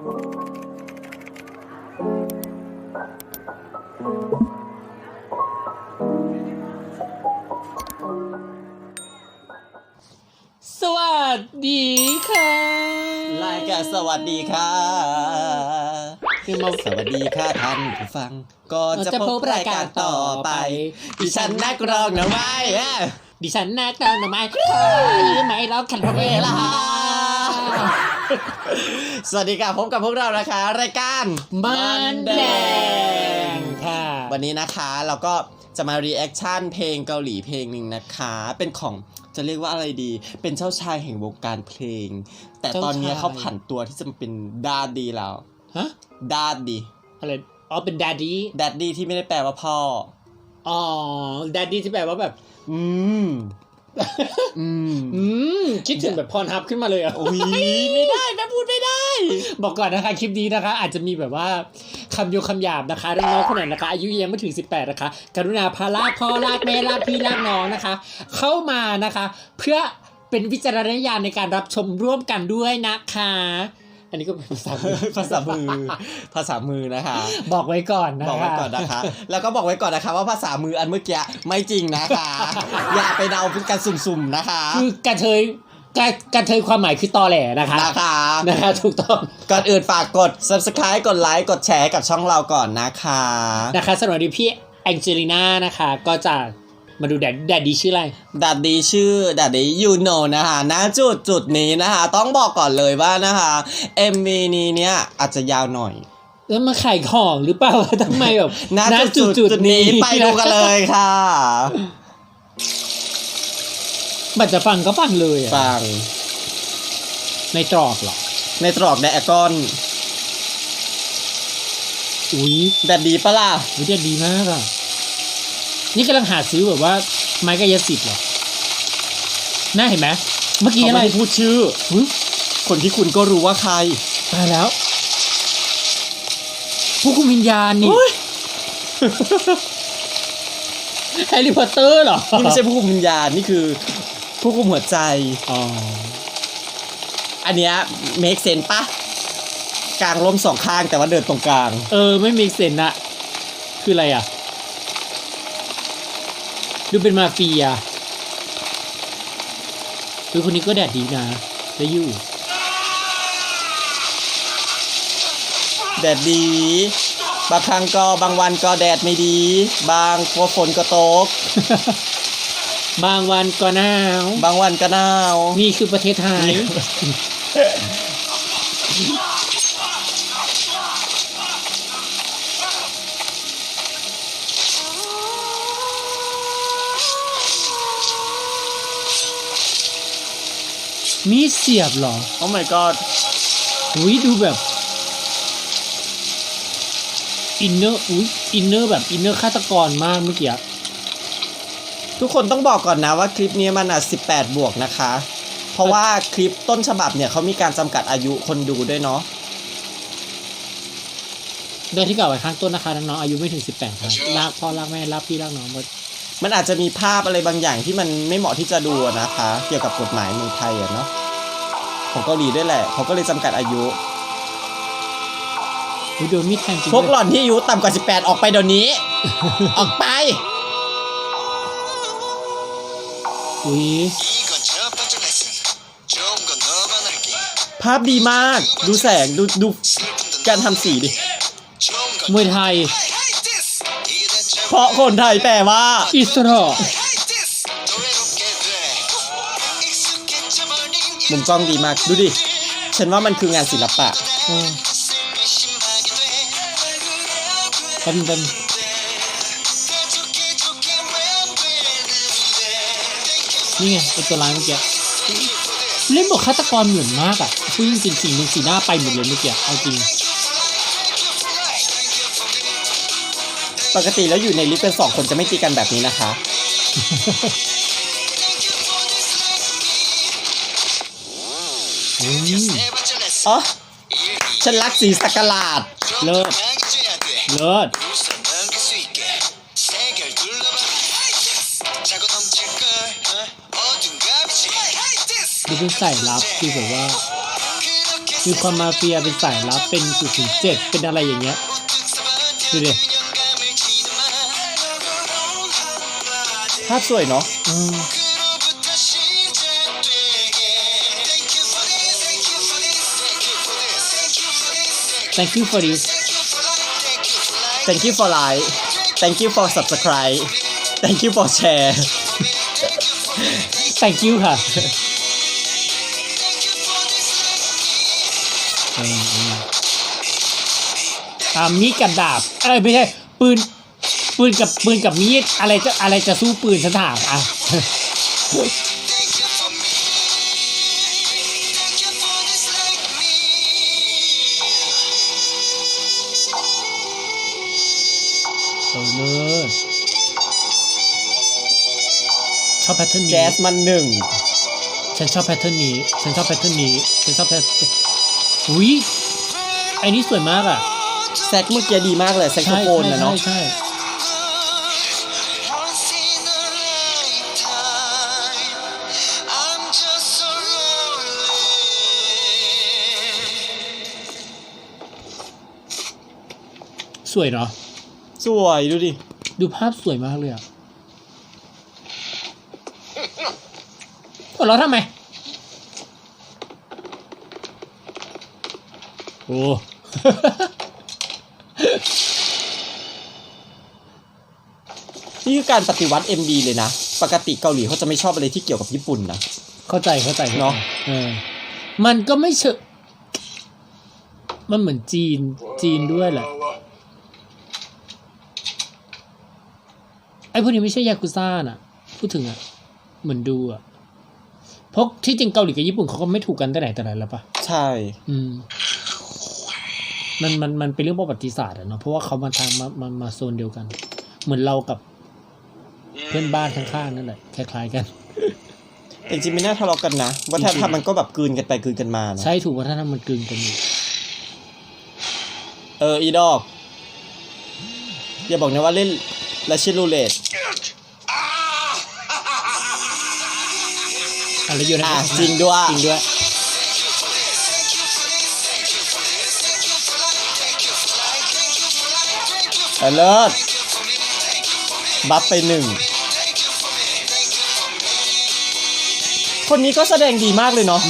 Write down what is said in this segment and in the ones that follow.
สวัสดีค่ะ รายการสวัสดีค่ะ คือมาสวัสดีค่ะท่านผู้ฟังก่อนเราจะจะพพบบรารายยกาการรต่ต่ออไปไป ดิฉันนักร้องหน่อไม้อะดิฉันนักดาวหน่อไม้คอยยืมไหมเราขันเวลา สวัสดีค่ะพบกับพวกเรานะคะ รายการมันแดงค่ะ วันนี้นะคะเราก็จะมารีแอคชั่นเพลงเกาหลีเพลงหนึ่งนะคะ เป็นของจะเรียกว่าอะไรดี เป็นเจ้าชายแห่งวงการเพลง แต่ตอนนี้เขาผันตัวที่จะมาเป็นดาดีแล้วฮะดาดีอะไรอ๋อเป็นดดดี้ดดดี้ที่ไม่ได้แปลว่าพ่ออ๋อดดดี้ที่แปลว่าแบบ อืม อืมอืมคิดถึงแบบพรฮับขึ้นมาเลยอะโอ้ยไม่ได้แม่พูดไม่ได้ บอกก่อนนะคะ คลิปนี้นะคะ อาจจะมีแบบว่าคำโยคำหยาบนะคะน้องๆคนไหนนะคะ อายุยังไม่ถึง 18 นะคะ กรุณาพาลากพ่อลากแม่ลากพี่ลากน้องนะคะ เข้ามานะคะ เพื่อเป็นวิจารณญาณในการรับชมร่วมกันด้วยนะคะ อันนี้ก็เป็นภาษามือภาษามือ ภาษามือนะคะ บอกไว้ก่อนนะคะบอกไว้ก่อนนะคะ แล้วก็บอกไว้ก่อนนะคะว่าภาษามืออันเมื่อกี้ไม่จริงนะคะ อย่าไปเดาเป็นการสุ่มๆนะคะ คือกระเทยกระกระเทยความหมายคือตอแหลนะคะนะคะนะคะถูกต้อง ก่อนอื่นฝากกด subscribe กดไลค์ กดแชร์ให้กับช่องเราก่อนนะคะ นะคะสำหรับวันนี้พี่แองเจลิน่านะคะ ก็จะ มาดูแดดแดดดีชื่ออะไร ดัดดีชื่อดัดดียูโนนะคะณจุดจุดนี้นะคะ ต้องบอกก่อนเลยว่านะคะ MV นี้เนี่ยอาจจะยาวหน่อย แล้วมาขายของหรือเปล่า ทำไมแบบณจุดจุดจุดนี้ไปดูกันเลยค่ะ บัตรจะฟังก็ฟังเลยอะฟัง ในตรอกเหรอ ในตรอกไดอะกอนอุ้ยดัดดีปะล่ะ วิดีดีมากอะ นี่กำลังหาซื้อแบบว่าไม้กายสิทธิ์เหรอน่าเห็นไหมเมื่อกี้เขาอะไรไม่ได้พูดชื่ออุ๊ยคนที่คุณก็รู้ว่าใครตายแล้ว ผู้คุมวิญญาณนี่ อุ๊ยแฮร์รี่พอตเตอร์เหรอนี่ไม่ใช่ผู้คุมวิญญาณนี่คือ ผู้คุมหัวใจ อ๋ออันเนี้ย make sense ปะกลางล้มสองข้างแต่ว่าเดินตรงกลาง เออ ไม่มีเซนอะคืออะไรอะ ดูเป็นมาเฟียคือคนนี้ก็แดดดีนะได้อยู่แดดดี บางครั้งก็บางวันก็แดดไม่ดี บางฝนก็ตก บางวันก็หนาว บางวันก็หนาว นี่คือประเทศไทย มีเสียบเหรอโอ้ my god อุ้ยดูแบบอินเนอร์อุ้ยอินเนอร์แบบอินเนอร์ฆาตกรมากเมื่อกี้ทุกคนต้องบอกก่อนนะว่าคลิปนี้มันอะ 18 บวกนะคะ เพราะว่าคลิปต้นฉบับเนี่ยเขามีการจำกัดอายุคนดูด้วยเนาะโดยที่กล่าวไว้ข้างต้นนะคะน้องๆอายุไม่ถึง 18ครับลากพ่อลากแม่ลากพี่ลากน้องหมด มันอาจจะมีภาพอะไรบางอย่างที่มันไม่เหมาะที่จะดูอะนะคะ เกี่ยวกับกฎหมายเมืองไทยอะเนาะของเกาหลีด้วยแหละเขาก็เลยจำกัดอายุ อุ้ยโดนมีดแทงจริง พวกห ด้วย ล่อนที่อายุต่ำกว่า 18 ออกไปเดี๋ยวนี้ ออกไป อุ้ย 이건 첫 번째 레슨. 좋은 건 너만 알게. ภาพดีมาก ดูแสง ดูดู 슬픔도 การทำสีดิ 좋은 건 มวยไทย 하 เพราะคนไทยแปลว่า อิสระมุมกล้องดีมาก ดูดิ ฉันว่ามันคืองานศิลปะเป็นเป็นนี่ไงเป็นตัวร้ายเมื่อกี้เล่นบทฆาตกรเหมือนมากอะคือจริงๆสีมึงสีหน้าไปหมดเลยเมื่อกี้เอาจริง ปกติแล้วอยู่ในลิฟต์เป็นสองคนจะไม่ตีกันแบบนี้นะคะ อ๋อ ฉันรักสีสักหลาด เลิศ เลิศ ดูเป็นสายลับคือแบบว่ามีความมาเฟียเป็นสายลับเป็น007เป็นอะไรอย่างเงี้ยดูดิ ภาพสวยเนาะอืม thank you for this thank you for like thank you for subscribe thank you for share thank you ค่ะอืมอืมอ่ามีดกับดาบเอ้ยไม่ใช่ปืน ปืนกับปืนกับมีดอะไรจะอะไรจะสู้ปืนฉันถามอะเออเลิศชอบแพทเทิร์นนี้แจ๊สมันหนึ่งฉันชอบแพทเทิร์นนี้ ฉันชอบแพทเทิร์นนี้ ฉันชอบแพทเทิร์นอุ้ยไอ้นี่สวยมากอะแซกเมื่อกี้ดีมากเลยแซกโซใช่โฟนใช่นะใช่เนาะใช่ Once สวยเนาะสวยดูดิ ดูภาพสวยมากเลยอะหัวเราะทำไม โอ้ นี่คือการปฏิวัติ MV เลยนะ ปกติเกาหลีเขาจะไม่ชอบอะไรที่เกี่ยวกับญี่ปุ่นนะ เข้าใจเข้าใจเนอะเออ มันก็ไม่เชงมันเหมือนจีนจีนด้วยแหละ ไอ้พวกนี้ไม่ใช่ยากุซ่าน่ะพูดถึงอะเหมือนดูอะเพราะที่จริงเกาหลีกับญี่ปุ่นเขาก็ไม่ถูกกันแต่ไหนแต่ไรแล้วปะใช่ อืม มันมันมันเป็นเรื่องประวัติศาสตร์อะเนาะเพราะว่าเขามาทางมามามาโซนเดียวกัน เหมือนเรากับเพื่อนบ้านข้างๆนั่นแหละคล้ายๆกันแต่จริงๆไม่น่าทะเลาะกันนะวัฒนธรรมมันก็แบบกลืนกันไปกลืนกันมานะใช่ถูกวัฒนธรรมมันกลืนกันอยู่เอออีดอกอย่าบอกนะว่าเล่น และชิลูเลตอะไรอยู่นะอะจริงด้วย จริงด้วย เออเลิศบัฟไปหนึ่ง คนนี้ก็แสดงดีมากเลยเนาะ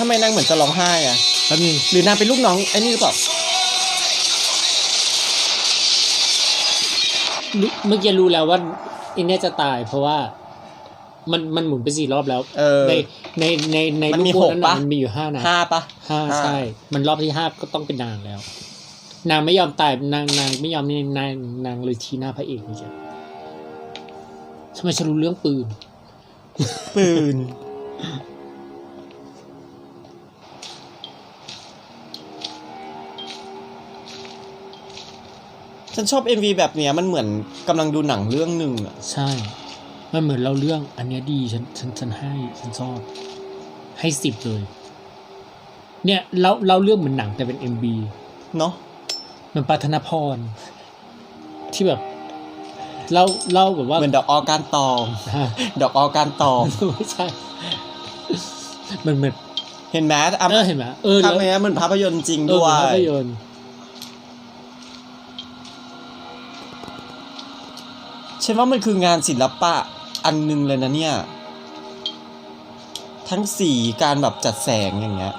ทำไมนางเหมือนจะร้องไห้อะแป๊บนึงหรือนางเป็นลูกน้องไอ้นี่หรือเปล่ารู้เมื่อกี้รู้แล้วว่าอินเนี่ยจะตาย เพราะว่า มันมันหมุนไปสี่รอบแล้วเออ ในในในในมันมีรูปหกนั้นปะน่ะมันมีอยู่ห้านะห้าปะ ห้าห้า ใช่ มันรอบที่ห้าก็ต้องเป็นนางแล้ว นางไม่ยอมตายนางนางไม่ยอมนี่นางนางเลยทีหน้าพระเอกไม่ใช่ทำไมฉันรู้เรื่องปืน ปืน ฉันชอบ MV แบบเนี้ยมันเหมือนกำลังดูหนังเรื่องหนึ่งอะใช่ มันเหมือนเราเรื่องอันเนี้ยดีฉันฉันฉันให้ฉันชอบ ให้สิบเลย เนี่ยเราเราเรื่องเหมือนหนังแต่เป็นเอ็มบีเนาะมันปาธนพร ที่แบบ เราเราแบบว่าเหมือนดอกออการตอง ฮะ ดอกออการตอง ไม่ใช่ มันเหมือนเห็นไหมอะเออเห็นไหมเออภาพแล้วเนี้ยเหมือนภาพยนตร์จริงเออด้วเหมือนยภาพยนตร์ ฉันว่ามันคืองานศิลปะอันหนึงเลยนะเนี่ย ทั้งสีการแบบจัดแสงอย่างเงี้ย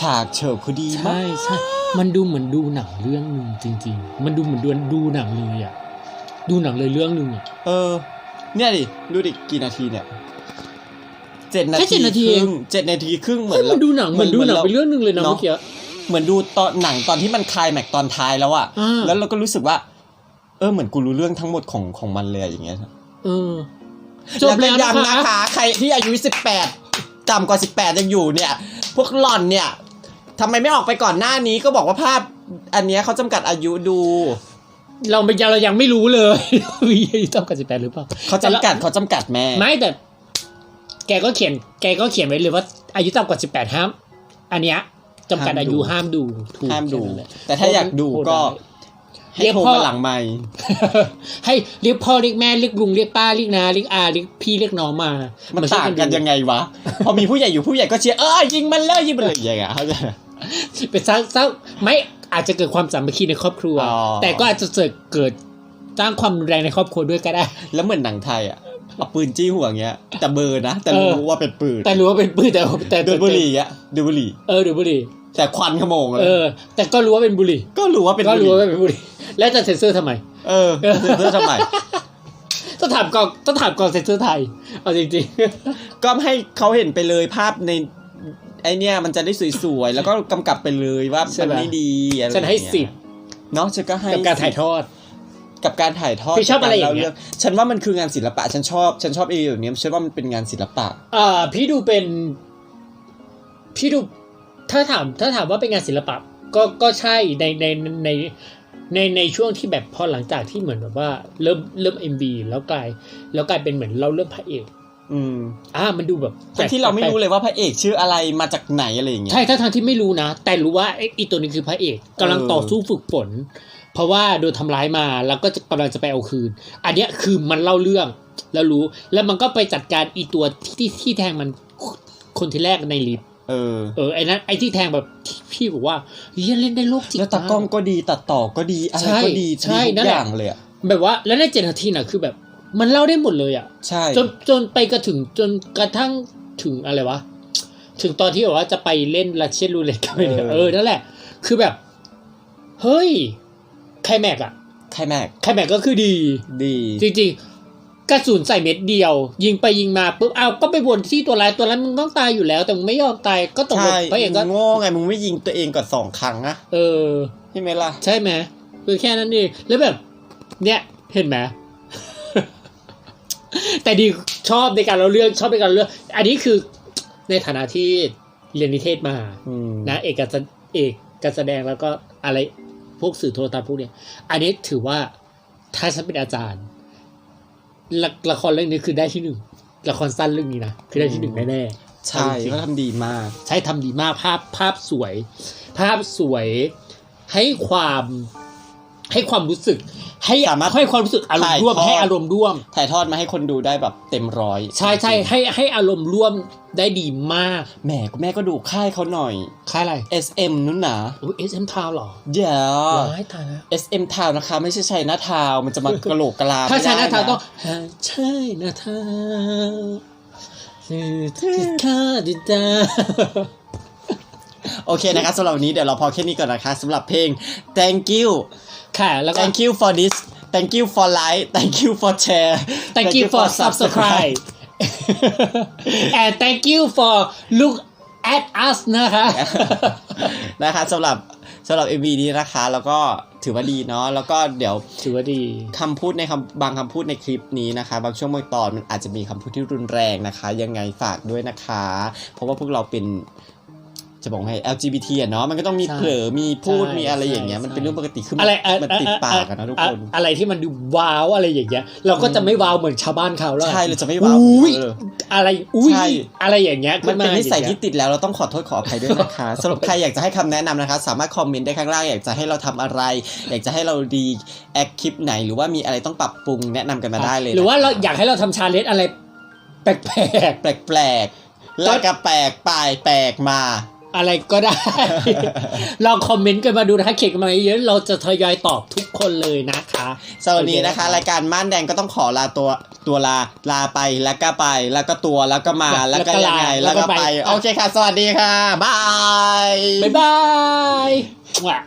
ฉากเฉิบคือดีมาใช่กใช่มันดูเหมือนดูหนังเรื่องหนึ่งจริง ๆ มันดูเหมือนดูดูหนังเลยอะ ดูหนังเลยเรื่องหนึ่งอะ เออ เนี่ยดิ ดูดิ กี่นาทีเนี่ยเจ็ดนาแค่ที7นาทีคเองรึ่งเจ็ดนาทีครึ่งเหมือเฮ้ยนมันดูหนังเหมือนดูหนังราไปเรื่องหนึ่งเลยนะเนอะเมื่อกี้ เหมือนดูตอนหนังตอนที่มันคลายแม็กตอนท้ายแล้วอะอ่าแล้วเราก็รู้สึกว่า เออเหมือนกูรู้เรื่องทั้งหมดของของมันเลยอะอย่างเงี้ยเออจบแล้วก็ยังนะนะคะคะ ใครที่อายุสิบแปดต่ำกว่าสิบแปดยังอยู่เนี่ย พวกหล่อนเนี่ยทำไมไม่ออกไปก่อนหน้านี้ก็บอกว่าภาพอันเนี้ยเขาจำกัดอายุดู เราไม่ยังเรายังไม่รู้เลยวีต้องกับสิบแปดหรือเปล่าเขาจำกัดเขาจำกัดแม่ไม่แต่แกก็เขียน แกก็เขียนไว้เลยว่าอายุต่ำกว่าสิบแปดห้าม อันเนี้ยจำกัดอายุห้ามดูถูกห้ามดูแค่นั้นแหละแต่ถ้าอยากดูก็ ให้เรียกโทรพ่อมาหลังไม่ให้เรียกพ่อเรียกแม่เรียกลุงเรียกป้าเรียกนาเรียกอาเรียกพี่เรียกน้องมา มันช่วต่างกันดูยังไงวะ พอมีผู้ใหญ่อยู่ผู้ใหญ่ก็เชียร์เออยิงมันเลยยิงมันเลยอย่างเงี้ยเขาใจะเป็นสร้างสร้างไม่อาจจะเกิดความสามัคคีในครอบครัวอ๋อแต่ก็อาจจะเกิดเกิดสร้างความรุนแรงในครอบครัวด้วยก็ได้ แล้วเหมือนหนังไทยอะเอาปืนจี้หัวอย่างเงี้ย แต่เบอร์นะ แต่เออรู้ว่าเป็นปืน แต่รู้ว่าเป็นปืนแต่แต่ดูดบุหรี่อะดูดบุหรี่เออดูดบุหรี่แต่ควันขโมงเลเอยอแต่ก็รู้ว่าเป็นบุหรี่ก็รู้ว่าเป็นก็บุหรู้รี่ว่าเป็นบุหรี่ แล้วจะเซ็นเซอร์ทำไม เออเพื่อทำไมต้องถามกองต้องถามกองเซ็นเซอร์ไทยเอาจริงก็ให้เขาเห็นไปเลยภาพในไอเนี้ยมันจะได้สวยๆ แล้วก็กำกับไปเลยว่ามันไม่ดีอะไรๆฉันให้อย่างเงี้ยสิบเนาะฉันก็ให้กับการถ่ายทอด กับการถ่ายทอดพี่ชอบอะไรอย่างเงี้ยกับกรล่ฉันว่ามันคืองานศิลปะ ฉันชอบ ฉันชอบไอ้แบบเนี้ยฉันว่ามันเป็นงานศิลปะอ่าพี่ดูเป็น พี่ดูถ้าถามถ้าถามว่าเป็นงานศิลปะ ก็ก็ใช่ในในใน ในในช่วงที่แบบพอหลังจากที่เหมือนแบบว่าเริ่มเริ่มเอ็มบีแล้วกลาย แล้วกลายเป็นเหมือนเราเริ่มพระเอกอืมอ่ามันดูแบบทั้งที่เราไม่รู้เลยว่าพระเอกชื่ออะไรมาจากไหนอะไรอย่างเงี้ยใช่ถ้าทางที่ไม่รู้นะ แต่รู้ว่าไอ้อีตัวนี้คือพระเอกกำลังเออต่อสู้ฝึกฝนเพราะว่าโดนทำร้ายมาแล้วก็จะกำลังจะไปเอาคืน อันเนี้ยคือมันเล่าเรื่องแล้วรู้ แล้วมันก็ไปจัดการอีตัวที่ที่แทงมันคนที่แรกในลิฟต์ เออ เออไอ้นั้นไอ้ที่แทงแบบที่พี่บอกว่าเฮียเล่นได้โลกจิตแล้วตากล้องก็ดีตัดต่อก็ดีอะไรใช่ก็ดีใช่ดีทุนั่กนอแหละย่างเลยอะแบบว่าแล้วในเจ็ดนาทีน่ะคือแบบ มันเล่าได้หมดเลยอะใช่จนจนไปกระถึงจนกระทั่งถึงอะไรวะถึงตอนที่แบบว่าจะไปเล่นลัชเชนรูเล็ตกันไปเนี่ยเออนั่นแหละ คือแบบ เฮ้ยไคลแม็กอะใครแม็กไคลแม็กก็คือดี ดี จริงๆ กระสุนใส่เม็ดเดียว ยิงไปยิงมาปุ๊บเอาก็ไปวนที่ตัวร้ายตัวร้ายมึงต้องตายอยู่แล้ว แต่มึงไม่ยอมตายก็ตกลใช่งพระเอกก็มึงโง่ไงมึงไม่ยิงตัวเองก่อนสองครั้งอะเออใช่ไหมล่ะใช่ไหมคือแค่นั้นเองแล้วแบบ เนี่ยเห็นไหมแต่ดีชอบในการเราเรื่องชอบในการเราเรื่อง อันนี้คือในฐานะที่เรียนนิเทศมาอืมนะเอกการแสเอกการแสดงแล้วก็อะไรพวกสื่อโทรทัศน์พวกเนี้ยอันนี้ถือว่าถ้าฉันเป็นอาจารย์ ละละครเรื่องนี้คือได้ที่หนึ่งละครสั้นเรื่องนี้นะคือได้ที่หนึ่งแน่ๆใช่จริงๆก็ทำดีมาก ใช่ทำดีมากภาพภาพสวย ภาพสวยให้ความให้ความรู้สึก ให้สามารถให้ความรู้สึกอารมณ์ร่วมถ่ายทอดให้อารมณ์ร่วม ถ่ายทอดมาให้คนดูได้แบบเต็มร้อย ใช่ใช่ให้ให้อารมณ์ร่วมได้ดีมาก แหมแม่ก็ดูค่ายเขาหน่อย ค่ายอะไร SM นู้นนะโอ้เอสเอ็มทาวหรอ เดี๋ยวว้ายตายแล้ว SM ทาวนะคะ ไม่ใช่ชัยนาทาว มันจะมากระโหลกกะลาถ้าไม่ใช่ได้นะทาวต้องหาใช่นะทาวคือที่ข้าดิดาโอเคนะคะสำหรับวันนี้เดี๋ยวเราพอแค่นี้ก่อนนะคะสำหรับเพลง thank you ค่ะ แล้วก็ thank you for this thank you for like thank you for share thank you for subscribe and thank you for look at us นะคะ นะคะสำหรับสำหรับ MV นี้นะคะ แล้วก็ถือว่าดีเนาะแล้วก็เดี๋ยวถือว่าดีคำพูดในคำบางคำพูดในคลิปนี้นะคะ บางช่วงบางตอนมันอาจจะมีคำพูดที่รุนแรงนะคะ ยังไงฝากด้วยนะคะ เพราะว่าพวกเราเป็น จะบอกให้ LGBT อะเนาะมันก็ต้องมีใช่เผลอมีพูดใช่มีอะไรอย่างเงี้ยใช่มันเป็นเรื่องปกติคือมันอะไรอะมันติดปากอะนะทุกคนอะอะไรที่มันดูว้าวอะไรอย่างเงี้ยเราก็จะไม่ว้าวเหมือนชาวบ้านเขาแล้วใช่เราจะไม่ว้าวอุ้ยเอออะไรอุ้ยใช่อะไรอย่างเงี้ยมันเป็นนิสัยขึ้าที่ติดแล้วเราต้องขอโทษขออภัยด้วยนะคะสำหรับใครอยากจะให้คำแนะนำนะคะ สามารถคอมเมนต์ได้ข้างล่างอยากจะให้เราทำอะไร อยากจะให้เราดีแอคคลิปไหนหรือว่ามีอะไรต้องปรับปรุงแนะนำกันมาได้เลย หรือว่านะคะเราอยากให้เราทำชาเลนจ์อะไรแปลกแปลกๆแล้วก็แปลกไปแปลกมาๆ อะไรก็ได้ ลองคอมเมนต์กันมาดูนะคะเขียนกันมาเยอะๆเราจะทยอยตอบทุกคนเลยนะคะสำหรับวันนี้นะคะโอเครายการม่านแดงก็ต้องขอลาตัวตัวลาลาไปแล้วก็ไป แล้วก็ตัวแล้วก็มาแล้วก็ยังไงแล้วก็ไป โอเคค่ะ สวัสดีค่ะบาย บ๊ายบายว่ะ